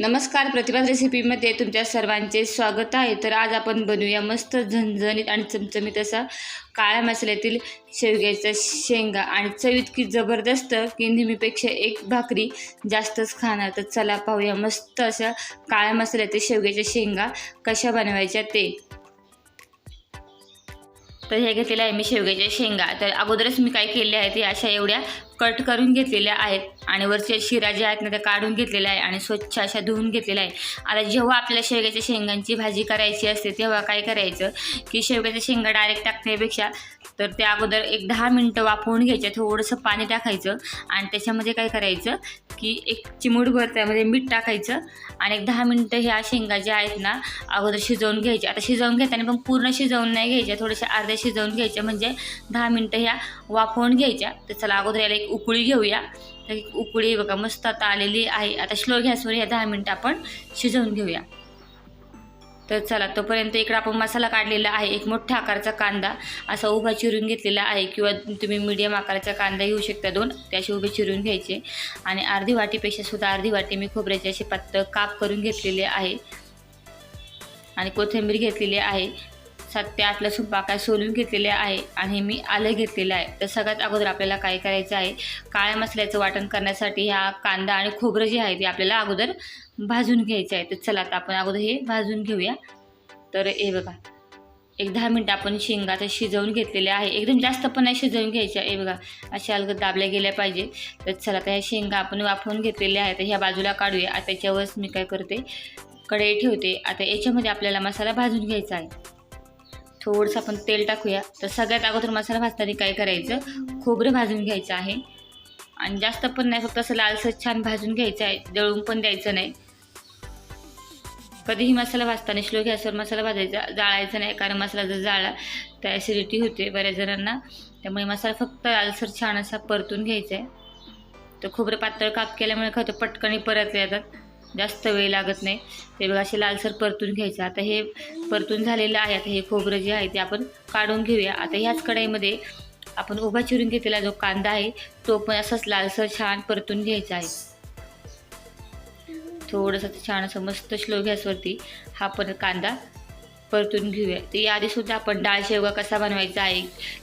नमस्कार प्रतिभा रेसिपीमध्ये तुमच्या सर्वांचे स्वागत आहे. तर आज आपण बनवूया मस्त झणझणीत आणि चमचमीत असा काळ्या मसाल्यातील शेवग्याचा शेंगा. आणि चवीत इतकी जबरदस्त की नेहमीपेक्षा एक भाकरी जास्तच खाणार. तर चला पाहूया मस्त अशा काळ्या मसाल्यातील शेवग्याच्या शेंगा कशा बनवायच्या ते. तर हे घेतलेलं आहे मी शेवग्याच्या शेंगा. तर अगोदरच मी काय केले आहे ते अशा एवढ्या कट करून घेतलेल्या आहेत आणि वरच्या शिरा ज्या आहेत ना त्या काढून घेतलेल्या आहे आणि स्वच्छ अशा धुवून घेतलेल्या आहे आता जेव्हा आपल्याला शेवग्याच्या शेंगांची भाजी करायची असते तेव्हा काय करायचं की शेवग्याच्या शेंगा डायरेक्ट टाकण्यापेक्षा तर त्या अगोदर एक दहा मिनटं वाफवून घ्यायच्या थोडंसं पाणी टाकायचं आणि त्याच्यामध्ये काय करायचं की एक चिमूटभर त्यामध्ये मीठ टाकायचं आणि एक दहा मिनटं ह्या शेंगा ज्या आहेत ना अगोदर शिजवून घ्यायच्या आता शिजवून घेताना पण पूर्ण शिजवून नाही घ्यायच्या थोड्याशा अर्ध्या शिजवून घ्यायच्या म्हणजे दहा मिनटं ह्या वाफवून घ्यायच्या. तर चला अगोदर याला एक उकळी घेऊया. तर एक उकळी बघा मस्त आता आलेली आहे. आता स्लो गॅसवर ह्या दहा मिनटं आपण शिजवून घेऊया. तर चला तोपर्यंत इकडं आपण मसाला काढलेला आहे एक मोठ्या आकाराचा कांदा. असा उभा चिरून घेतलेला आहे किंवा तुम्ही मीडियम आकाराचा कांदा घेऊ शकता दोन त्याचे उभे चिरून घ्यायचे. आणि अर्धी वाटीपेक्षा सुद्धा अर्धी वाटी मी खोबऱ्याचे असे पातळ काप करून घेतलेले आहे. आणि कोथिंबीर घेतलेली आहे. सात ते आठ लसूण पाकळ्या सोलून घेतलेले आहे आणि मी आलं घेतलेलं आहे. तर सगळ्यात अगोदर आपल्याला काय करायचं आहे? काळ्या मसाल्याचं वाटण करण्यासाठी ह्या कांदा आणि खोबरं जे आहे ते आपल्याला अगोदर भाजून घ्यायचं आहे. तर चला आता आपण अगोदर हे भाजून घेऊया. तर हे बघा एक दहा मिनटं आपण शेंगा तर शिजवून घेतलेल्या आहे. एकदम जास्त पण नाही शिजवून घ्यायच्या. हे बघा अशा अलगद दाबल्या गेल्या पाहिजे. तर चला तर ह्या शेंगा आपण वाफवून घेतलेल्या आहेत. तर ह्या बाजूला काढूया. आता त्याच्यावरच मी काय करते? कढई ठेवते. आता याच्यामध्ये आपल्याला मसाला भाजून घ्यायचा आहे. थोडंसं आपण तेल टाकूया. तर सगळ्यात अगोदर मसाला भाजताना काय करायचं? खोबरं भाजून घ्यायचं आहे. आणि जास्त पण नाही फक्त असं लालसर छान भाजून घ्यायचं आहे. जळून पण द्यायचं नाही. कधीही मसाला भाजताना स्लो गॅसवर मसाला भाजायचा जाळायचा नाही कारण मसाला जर जाळला तर ॲसिडिटी होते बऱ्याच जणांना. त्यामुळे मसाला फक्त लालसर छान असा परतून घ्यायचा आहे. तर खोबरं पातळ काप केल्यामुळे खातं पटकणी परतले जातात. जास्त वेळ लागत नाही. ते बघा असे लालसर परतून घ्यायचं. आता हे परतून झालेलं आहे. आता हे खोबरं जे आहे ते आपण काढून घेऊया. आता ह्याच कढाईमध्ये आपण उभा चिरून घेतलेला जो कांदा आहे तो पण असाच लालसर छान परतून घ्यायचा आहे. थोडंसं छान असं मस्त स्लो गॅसवरती हा पण कांदा परतून घेऊया. तर याआधीसुद्धा आपण डाळ शेवगा कसा बनवायचा आहे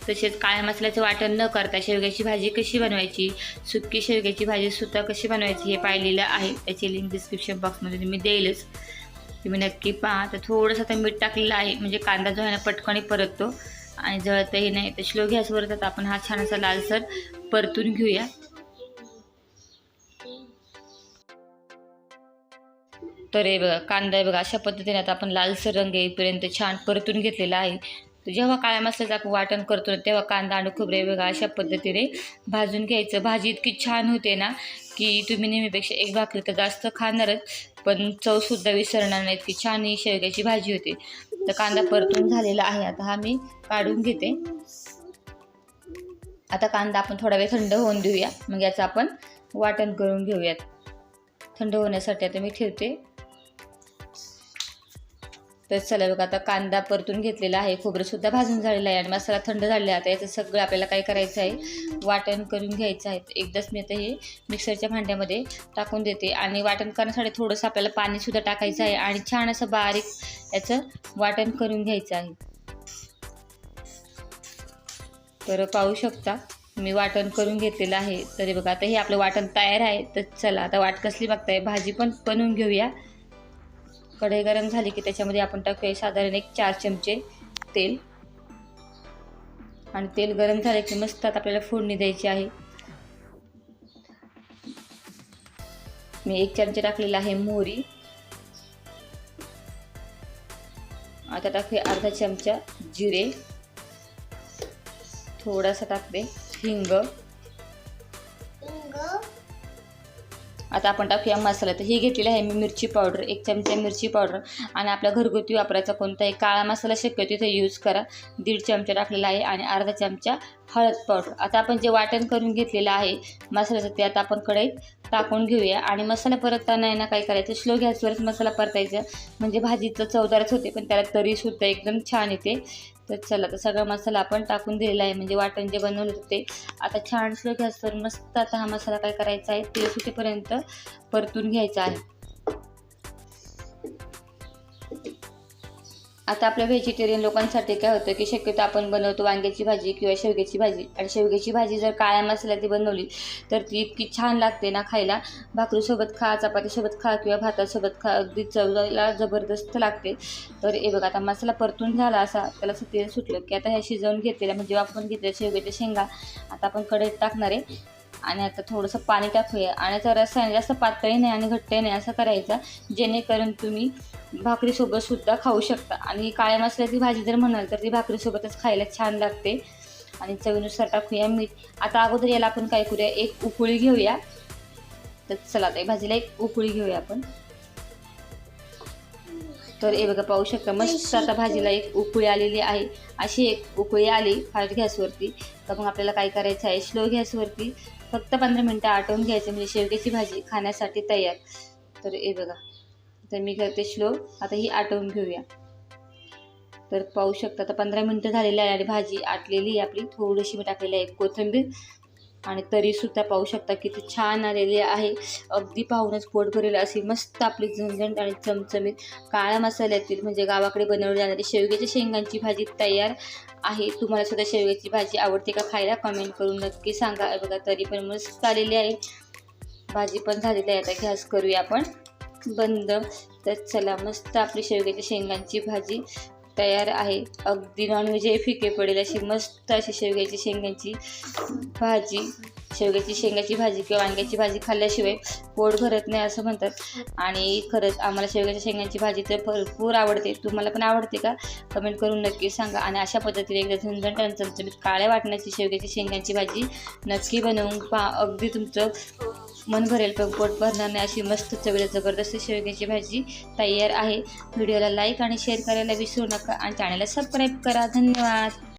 तसेच काळ्या मसाल्याचं वाटण न करता शेवग्याची भाजी कशी बनवायची सुकी शेवग्याची भाजीसुद्धा कशी बनवायची हे पाहिलेलं आहे. त्याची लिंक डिस्क्रिप्शन बॉक्समध्ये मी देईलच. तुम्ही नक्की पहा. तर थोडंसं आता मीठ टाकलेलं आहे म्हणजे कांदा जो आहे ना पटकन परततो आणि जळतही नाही. तर स्लो गॅसवर आता आपण हा छान असा लालसर परतून घेऊया. तर हे बघा कांदा आहे बघा अशा पद्धतीने आता आपण लालसर रंग येईपर्यंत छान परतून घेतलेला आहे. जेव्हा काळ्या मसाल्याचं आपण वाटण करतो तेव्हा कांदा आणि खोबरे बघा अशा पद्धतीने भाजून घ्यायचं. भाजी इतकी छान होते ना की तुम्ही नेहमीपेक्षा एक भाकरी तर जास्त खाणारच पण चवसुद्धा विसरणार नाही इतकी छान ही शेवग्याची भाजी होते. तर कांदा परतून झालेला आहे. आता हा मी काढून घेते. आता कांदा आपण थोडा वेळ थंड होऊन देऊया. मग याचं आपण वाटण करून घेऊयात. थंड होण्यासाठी आता मी ठेवते. तर चला बघा आता कांदा परतून घेतलेला आहे. खोबरंसुद्धा भाजून झालेलं आहे आणि मसाला थंड झालेला आहे. आता याचं सगळं आपल्याला काय करायचं आहे? वाटण करून घ्यायचं आहे. एकदाच मी आता हे मिक्सरच्या भांड्यामध्ये टाकून देते. आणि वाटण करण्यासाठी थोडंसं आपल्याला पाणीसुद्धा टाकायचं आहे आणि छान असं बारीक याचं वाटण करून घ्यायचं आहे. तर पाहू शकता मी वाटण करून घेतलेलं आहे. तरी बघा आता हे आपलं वाटण तयार आहे. तर चला आता वाट कसली बघताय? भाजी पण बनवून घेऊया. कढई गरम झाली की त्याच्यामध्ये आपण टाकूया साधारण एक चार चमचे तेल. आणि तेल गरम झाले की मस्त आता आपल्याला फोडणी द्यायची आहे. मी एक चमचे टाकलेला आहे मोहरी. आता टाकूया अर्धा चमचा जिरे. थोडासा टाकते हिंग. आता आपण टाकूया मसाला. तर ही घेतलेली आहे मी मिरची पावडर एक चमचा मिरची पावडर आणि आपल्या घरगुती वापरायचा कोणताही काळा मसाला शक्यतो इथे यूज करा. दीड चमचा टाकलेला आहे आणि अर्धा चमचा हळद पावडर. आता आपण जे वाटण करून घेतलेलं आहे मसाल्याचं ते आता आपण कढईत टाकून घेऊया. आणि मसाला परतताना आहे ना काय करायचं स्लो गॅसवरच मसाला परतायचा. म्हणजे भाजीचं चवदारच होते पण त्याला तरीसुद्धा एकदम छान येते. तर चला तर सगळा मसाला आपण टाकून दिलेला आहे. म्हणजे वाटण जे बनवलं होतं ते. आता छान स्लो गॅसवर मस्त आता हा मसाला काय करायचा आहे तेल सुटेपर्यंत परतून घ्यायचा आहे. आता आपल्या व्हेजिटेरियन लोकांसाठी काय होतं की शक्यतो आपण बनवतो वांग्याची भाजी किंवा शेवग्याची भाजी. आणि शेवग्याची भाजी जर काळ्या मसाल्याची बनवली तर ती इतकी छान लागते ना खायला. भाकरीसोबत खा चपातीसोबत खा किंवा भातासोबत खा अगदी चवला जबरदस्त लागते. तर हे बघा आता मसाला परतून झाला असा त्याला असं तेल सुटलं की आता ह्या शिजवून घेतलेल्या म्हणजे आपण घेतलेल्या शेवग्याच्या शेंगा आता आपण कढईत टाकणार आहे. आणि आता थोडंसं पाणी टाकूया. आणि आता रसायन जास्त पातळी नाही आणि घट्टही नाही असं करायचा. जेणेकरून तुम्ही भाकरीसोबत सुद्धा खाऊ शकता. आणि काळ्या मसाल्याची भाजी जर म्हणाल तर ती भाकरीसोबतच खायला छान लागते. आणि चवीनुसार टाकूया मीठ. आता अगोदर याला आपण काय करूया? एक उकळी घेऊया. तर चला आता भाजीला एक उकळी घेऊया आपण. तर हे बघा पाहू शकता मस्त आता भाजीला एक उकळी आलेली आहे. अशी एक उकळी आली फास्ट गॅसवरती. तर मग आपल्याला काय करायचं आहे? स्लो गॅसवरती फक्त पंधरा मिनटं आटवून घ्यायचं. म्हणजे शेवग्याची भाजी खाण्यासाठी तयार. तर हे बघा तर मी करते स्लो. आता ही आटवून घेऊया. तर पाहू शकता आता पंधरा मिनटं झालेली आहे आणि भाजी आटलेली आहे आपली. थोडीशी मी टाकलेली आहे कोथिंबीर. आणि तरीसुद्धा पाहू शकता किती छान आलेली आहे. अगदी पाहूनच पोट भरेल अशी मस्त आपली झणझणीत आणि चमचमीत काळ्या मसाल्यातील म्हणजे गावाकडे बनवली जाणारी शेवग्याच्या शेंगांची भाजी तयार आहे. तुम्हाला सुद्धा शेवग्याची भाजी आवडते का खायला कमेंट करून नक्की सांगा. बघा तरी पण मस्त आलेली आहे. भाजी पण झालेली आहे. आता गॅस करूया आपण. बंद. तर चला मस्त आपली शेवग्याच्या शेंगांची भाजी तयार आहे. अगदी नॉनव्हेजही फिके पडेल अशी मस्त अशी शेवग्याची शेंगांची भाजी. शेवग्याची शेंगाची भाजी किंवा वांग्याची भाजी खाल्ल्याशिवाय पोट भरत नाही असं म्हणतात. आणि खरंच आम्हाला शेवग्याच्या शेंगांची भाजी तर भरपूर आवडते. तुम्हाला पण आवडते का? कमेंट करून नक्की सांगा. आणि अशा पद्धतीने एकदा झणझण आणि चमचमीत काळ्या वाटण्याची शेवग्याची शेंगांची भाजी नक्की बनवून पहा. अगदी तुमचं मन भरेल पण पोट भरणार नाही अशी मस्त चवीला जबरदस्त शेवग्याची भाजी तयार आहे. व्हिडिओला लाईक आणि शेअर करायला विसरू नका. आणि चॅनलला सबस्क्राईब करा. धन्यवाद.